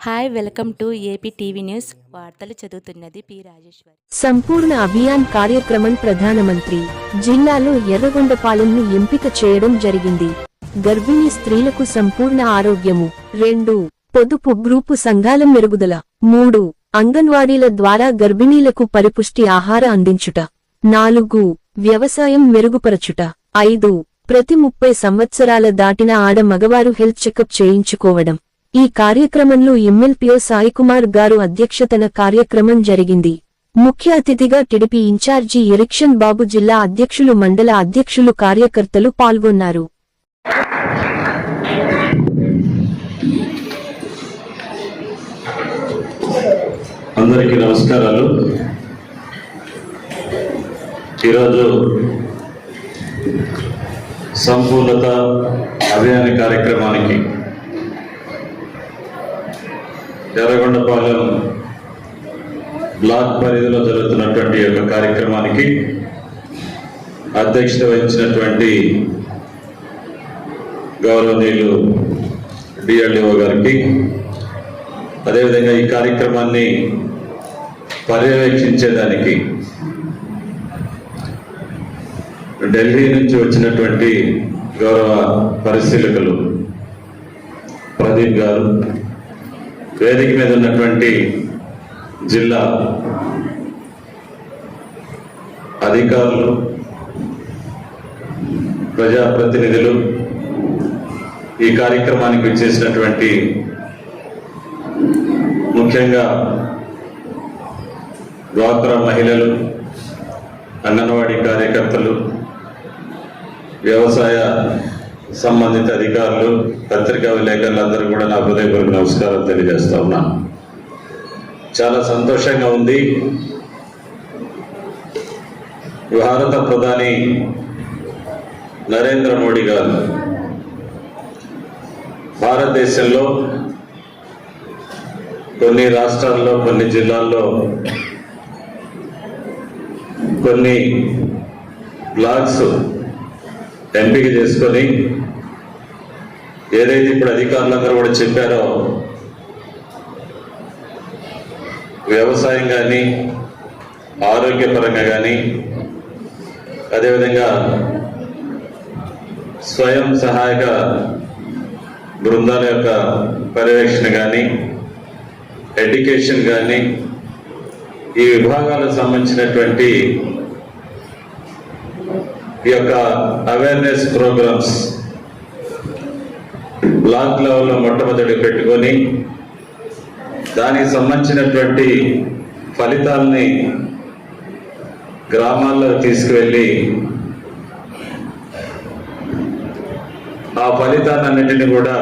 Hi welcome to AP TV news వార్తలు చదువుతున్నది P సంపూర్ణ అభియాన్ కార్యక్రమం ప్రధానమంత్రి జిల్లాలో ఎర్రగొండపాలెంను ఎంపిక చేయడం జరిగింది గర్భిణీ స్త్రీలకు సంపూర్ణ ఆరోగ్యము రెండు పొదుపు గ్రూపు సంఘాల మెరుగుదల మూడు అంగన్వాడీల ద్వారా గర్భిణీలకు పరిపుష్టి ఆహార అందించుట. నాలుగు వ్యవసాయం మెరుగుపరచుట. ఐదు ప్రతి ముప్పై సంవత్సరాల దాటిన ఆడ మగవారు హెల్త్ చెకప్ చేయించుకోవడం. ఈ కార్యక్రమంలో ఎమ్మెల్పీఓ సాయికుమార్ గారు అధ్యక్షతన కార్యక్రమం జరిగింది. ముఖ్య అతిథిగా టిడిపి ఇన్ఛార్జి ఎరిక్షన్ బాబు జిల్లా అధ్యక్షులు మండల అధ్యక్షులు కార్యకర్తలు పాల్గొన్నారు. అందరికీ నమస్కారాలు. ఈరోజు సంపూర్ణత అభియాన కార్యక్రమానికి ఎర్రగొండపాలెం బ్లాక్ పరిధిలో జరుగుతున్నటువంటి యొక్క కార్యక్రమానికి అధ్యక్షత వహించినటువంటి గౌరవనీయులు డిఎల్డిఓ గారికి అదేవిధంగా ఈ కార్యక్రమాన్ని పర్యవేక్షించేదానికి ఢిల్లీ నుంచి వచ్చినటువంటి గౌరవ పరిశీలకులు ప్రదీప్ గారు వేదిక మీద ఉన్నటువంటి జిల్లా అధికారులు ప్రజాప్రతినిధులు ఈ కార్యక్రమానికి చేసినటువంటి ముఖ్యంగా డ్వాక్రా మహిళలు అంగన్వాడీ కార్యకర్తలు వ్యవసాయ సంబంధిత అధికారులు పత్రికా విలేకరులందరూ కూడా నా హృదయపూర్వక నమస్కారం తెలియజేస్తా ఉన్నాను చాలా సంతోషంగా ఉంది. భారత ప్రధాని నరేంద్ర మోడీ గారు భారతదేశంలో కొన్ని రాష్ట్రాల్లో కొన్ని జిల్లాల్లో కొన్ని బ్లాక్స్ ఎంపిక చేసుకొని ఏదైతే ఇప్పుడు అధికారులందరూ కూడా చెప్పారో వ్యవసాయం కానీ ఆరోగ్యపరంగా కానీ అదేవిధంగా స్వయం సహాయక బృందాల యొక్క పర్యవేక్షణ కానీ ఎడ్యుకేషన్ కానీ ఈ విభాగాలకు సంబంధించినటువంటి ఈ యొక్క అవేర్నెస్ ప్రోగ్రామ్స్ బ్లాక్ లెవెల్లో మొట్టమొదటి పెట్టుకొని దానికి సంబంధించినటువంటి ఫలితాలని గ్రామాల్లో తీసుకువెళ్ళి ఆ ఫలితాలన్నింటినీ కూడా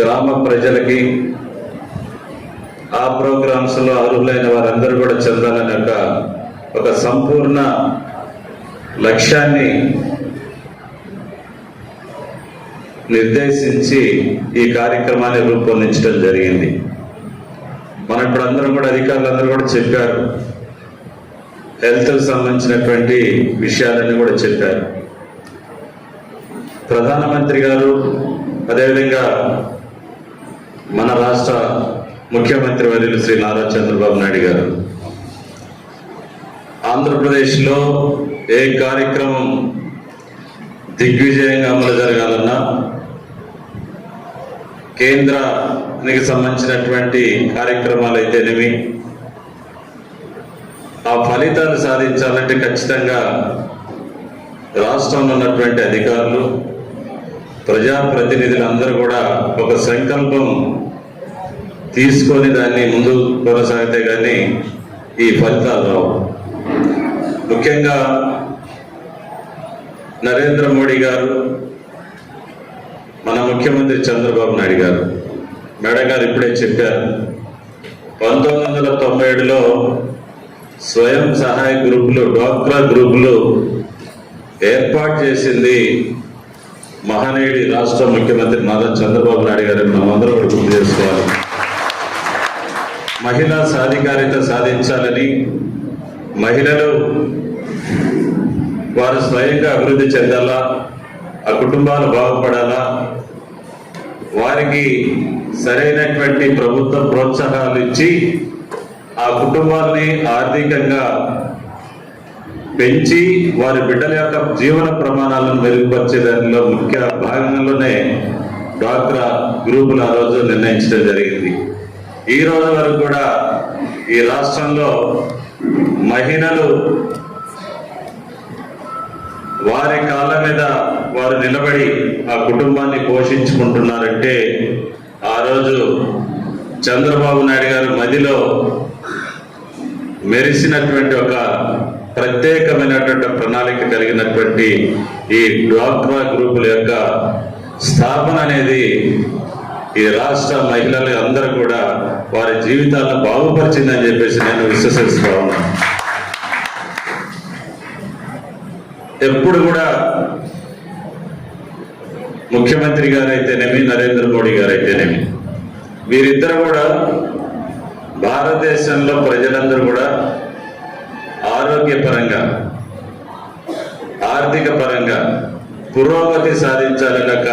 గ్రామ ప్రజలకి ఆ ప్రోగ్రామ్స్లో అర్హులైన వారందరూ కూడా చెందాలని ఒక సంపూర్ణ లక్ష్యాన్ని నిర్దేశించి ఈ కార్యక్రమాన్ని రూపొందించడం జరిగింది. మనం ఇప్పుడు అందరం కూడా అధికారులందరూ కూడా చెప్పారు. హెల్త్ సంబంధించినటువంటి విషయాలన్నీ కూడా చెప్పారు. ప్రధానమంత్రి గారు అదేవిధంగా మన రాష్ట్ర ముఖ్యమంత్రి వర్యులు శ్రీ నారా చంద్రబాబు నాయుడు గారు. ఆంధ్రప్రదేశ్లో ఏ కార్యక్రమం దిగ్విజయంగా అమలు జరగాలన్నా కేంద్రానికి సంబంధించినటువంటి కార్యక్రమాలు అయితేనేమి ఆ ఫలితాలు సాధించాలంటే ఖచ్చితంగా రాష్ట్రంలో ఉన్నటువంటి అధికారులు ప్రజాప్రతినిధులందరూ కూడా ఒక సంకల్పం తీసుకొని దాన్ని ముందు కొనసాగితే కానీ ఈ ఫలితాలు రావు. ముఖ్యంగా నరేంద్ర మోడీ గారు మన ముఖ్యమంత్రి చంద్రబాబు నాయుడు గారు. మేడం గారు ఇప్పుడే చెప్పారు పంతొమ్మిది వందల తొంభై ఏడులో స్వయం సహాయ గ్రూపులు డ్వాక్రా గ్రూపులు ఏర్పాటు చేసింది మహానీయుడి రాష్ట్ర ముఖ్యమంత్రి నారా చంద్రబాబు నాయుడు గారిని మనమందరం గుర్తు చేసుకోవాలి. మహిళా సాధికారిత సాధించాలని మహిళలు వారు స్వయంగా అభివృద్ధి చెందాలా? ఆ కుటుంబాలు బాగుపడాలా? వారికి సరైనటువంటి ప్రభుత్వ ప్రోత్సాహాలు ఇచ్చి ఆ కుటుంబాన్ని ఆర్థికంగా పెంచి వారి బిడ్డల యొక్క జీవన ప్రమాణాలను మెరుగుపరిచే దానిలో ముఖ్య భాగంలోనే డ్వాక్రా గ్రూపులు ఆ రోజు నిర్ణయించడం జరిగింది. ఈ రోజు వరకు కూడా ఈ రాష్ట్రంలో మహిళలు వారి కాళ్ళ మీద వారు నిలబడి ఆ కుటుంబాన్ని పోషించుకుంటున్నారంటే ఆ రోజు చంద్రబాబు నాయుడు గారు మదిలో మెరిసినటువంటి ఒక ప్రత్యేకమైనటువంటి ప్రణాళిక కలిగినటువంటి ఈ డ్వాక్రా గ్రూపుల యొక్క స్థాపన అనేది ఈ రాష్ట్ర మహిళలు అందరూ కూడా వారి జీవితాలను బాగుపరిచిందని చెప్పేసి నేను విశ్వసిస్తా ఉన్నాను. ఎప్పుడు కూడా ముఖ్యమంత్రి గారైతేనేమి నరేంద్ర మోడీ గారు అయితేనేమి వీరిద్దరు కూడా భారతదేశంలో ప్రజలందరూ కూడా ఆరోగ్యపరంగా ఆర్థిక పరంగా పురోగతి సాధించాలని ఒక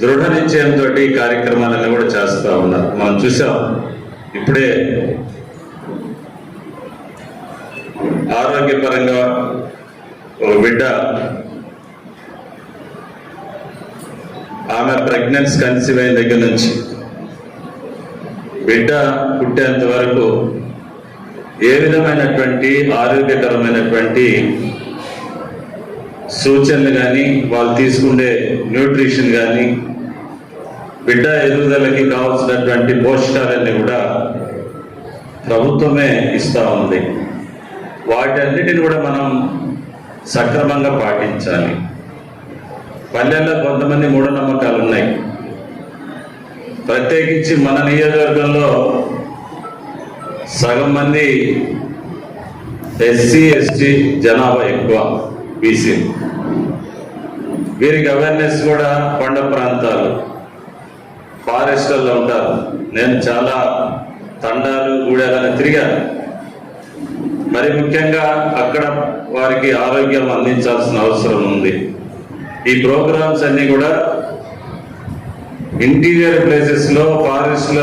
దృఢ నిశ్చయంతో ఈ కార్యక్రమాలను కూడా చేస్తూ ఉన్నారు. మనం చూసాం ఇప్పుడే ఆరోగ్యపరంగా ఒక బిడ్డ. ఆమె ప్రెగ్నెన్స్ కన్సీవ్ అయిన దగ్గర నుంచి. బిడ్డ పుట్టేంత వరకు ఏ విధమైనటువంటి ఆరోగ్యకరమైనటువంటి సూచనలు కానీ వాళ్ళు తీసుకునే న్యూట్రిషన్ కానీ బిడ్డ ఎదుగుదలకి కావాల్సినటువంటి పోషకాలన్నీ కూడా ప్రభుత్వమే ఇస్తా ఉంది. వాటన్నిటిని కూడా మనం సక్రమంగా పాటించాలి. పల్లెల్లో కొంతమంది మూఢనమ్మకాలు ఉన్నాయి ప్రత్యేకించి మన నియోజకవర్గంలో సగం మంది ఎస్సీ ఎస్టీ జనాభా ఎక్కువ బీసీ. వీరికి అవేర్నెస్ కూడా కొండ ప్రాంతాలు ఫారెస్టర్లో ఉంటారు. నేను చాలా తండాలు గూడాలని తిరిగాను. మరి ముఖ్యంగా అక్కడ వారికి ఆరోగ్యం అందించాల్సిన అవసరం ఉంది. ఈ ప్రోగ్రామ్స్ అన్ని కూడా ఇంటీరియర్ ప్లేసెస్లో ఫారెస్ట్లో